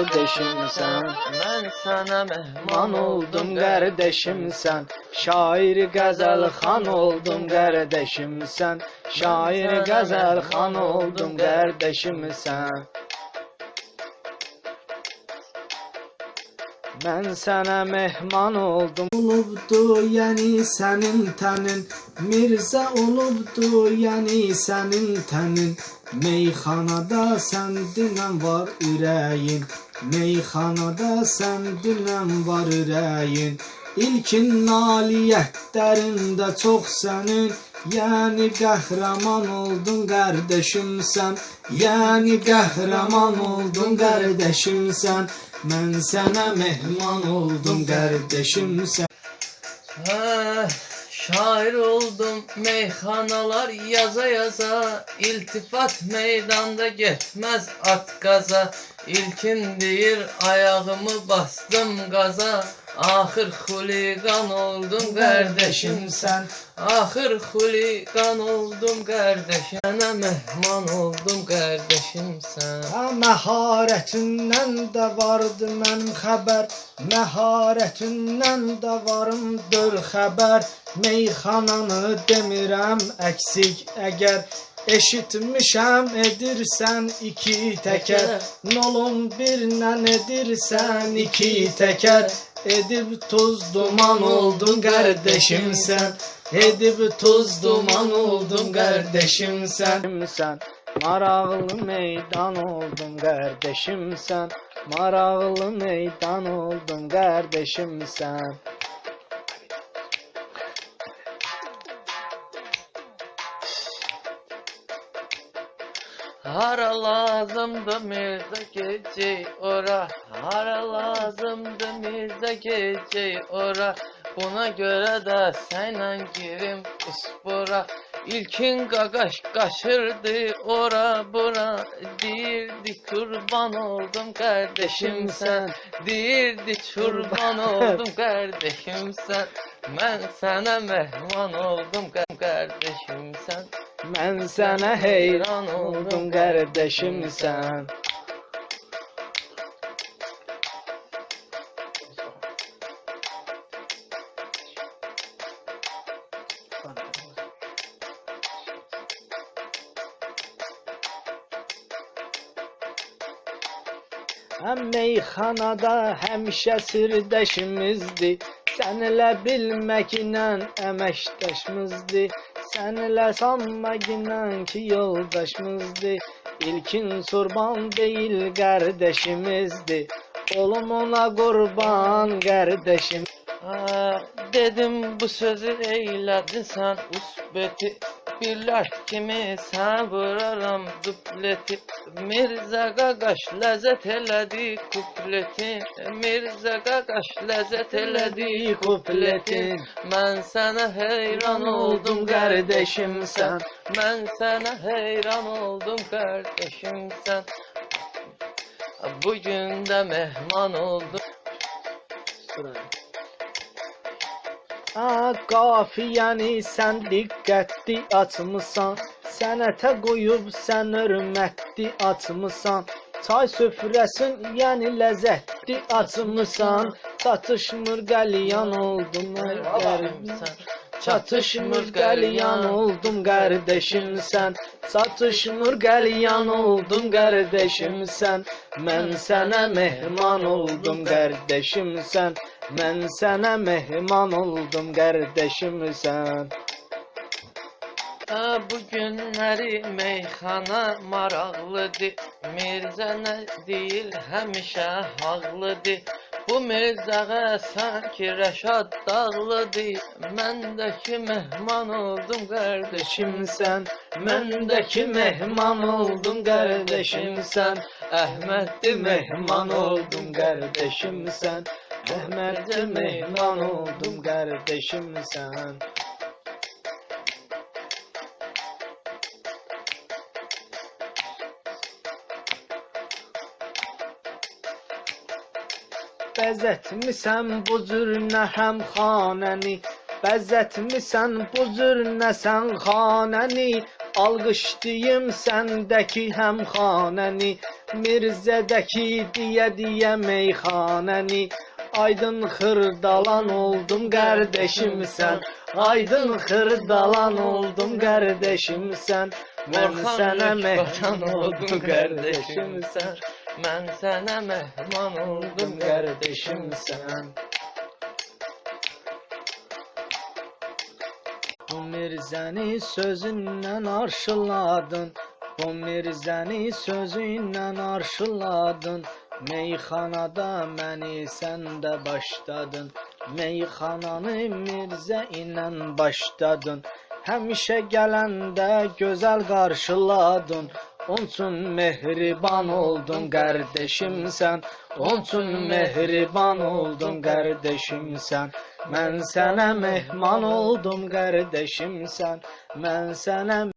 kardeşimsən Mən sənə mehman Man oldum kardeşimsən Şair gazel xan oldum kardeşimsən Şair gazel xan oldum kardeşimsən Mən sənə mehman oldum. Olubdu yəni sənin tənin Mirzə olubdu yəni sənin tənin Meyxanada səndinən var ürəyin Meyxanada səndinən var ürəyin İlkin nailiyyətlərində çox sənin Yəni qəhrəman oldun qardaşımsan Yəni qəhrəman oldun qardaşımsan Mən sənə mehman oldum qardaşımsan Hə, şair oldum meyxanalar yaza yaza. İltifat meydanda getməz at qaza İlkin deyir ayağımı bastım qaza Axır xuliqan oldum qardaşımsan Axır xuliqan oldum qardaşım Sənə mehman oldum qardaşımsan Ha məharətindən də vardı mənim xəbər Məharətindən də varımdır xəbər Meyxananı demirəm əksik əgər Eşitmişəm edirsən iki təkər Nolun birlə edirsən iki təkər Edib tuz duman oldun qardaşımsan Edib tuz duman oldun qardaşımsan Sen. Maraqlı meydan oldun qardaşımsan Maraqlı meydan oldun qardaşımsan Hara lazımdı mirza gece ora? Hara lazımdı mirza gece ora? Buna göre de seninle girim uspura İlkin qaqaş qaşırdı ora bura Deyirdi kurban oldum kardeşim sen. Deyirdi kurban oldum kardeşim sen. Mən sənə mehman oldum kardeşim sen Mən sənə heyran oldum qardaşımsan Həm meyxanada həmişə sirdaşımızdı Səninlə bilməklə əməkdaşımızdı Səninlə sanmaqla ki yoldaşımızdı. İlkin surban deyil qardaşımızdı Olum ona qurban qardaşım Ha, dedim bu sözü eylədin sən usbeti Birlər kimi sən vuraram dupleti? Mirzə qaqaş ləzzət elədi kupletin Mirzə qaqaş ləzzət elədi kupletin Mən sənə heyran oldum qardaşımsan Mən sənə heyran oldum qardaşımsan Bugün də mehman oldum Ha, qafiyəni sən diqqətli açmısan Sənətə qoyub sən hörmətli açmısan Çay süfrəsin, yəni ləzzətli açmısan Çatışmır qəlyan oldum Allah'ım Çatışmır qəlyan oldum qardaşım sən Çatışmır qəlyan oldum qardaşım sən Mən sənə mehman oldum qardaşım sən Mən sənə mehman oldum qardaşım sən Ha, bu günləri meyxana maraqlıdır Mirzə nə deyil həmişə haqlıdır Bu Mirzəyə sanki Rəşad dağlıdır Məndəki mehman oldum qardaşım Kimsən məndəki mehman oldum qardaşım sən Əhməddi mehman oldum qardaşım Əhməddi mehman oldum qardaşım sən Bəzətmisən bu cürünə həm xanəni Bəzətmisən bu cürünə sən xanəni Alqışlayım səndəki həm xanəni Mirzədəki deyə deyə meyxanəni Aydın xırdalan oldum qardeşim sən Aydın xırdalan oldum qardeşim sən Mən Orxan sənə Mehman oldum qardeşim sən Mən sənə mehman oldum qardeşim sən Bu Mirzəni sözündən arşıladın. Bu Mirzəni sözündən arşıladın Meyxanada məni sən də başladın. Meyxananı Mirzə ilə başladın. Həmişə gələndə gözəl qarşıladın. Onun üçün mehriban oldun qardeşim sən. Onun üçün mehriban oldun qardeşim sən. Mən sənə mehman oldum qardeşim sən. Mən sənə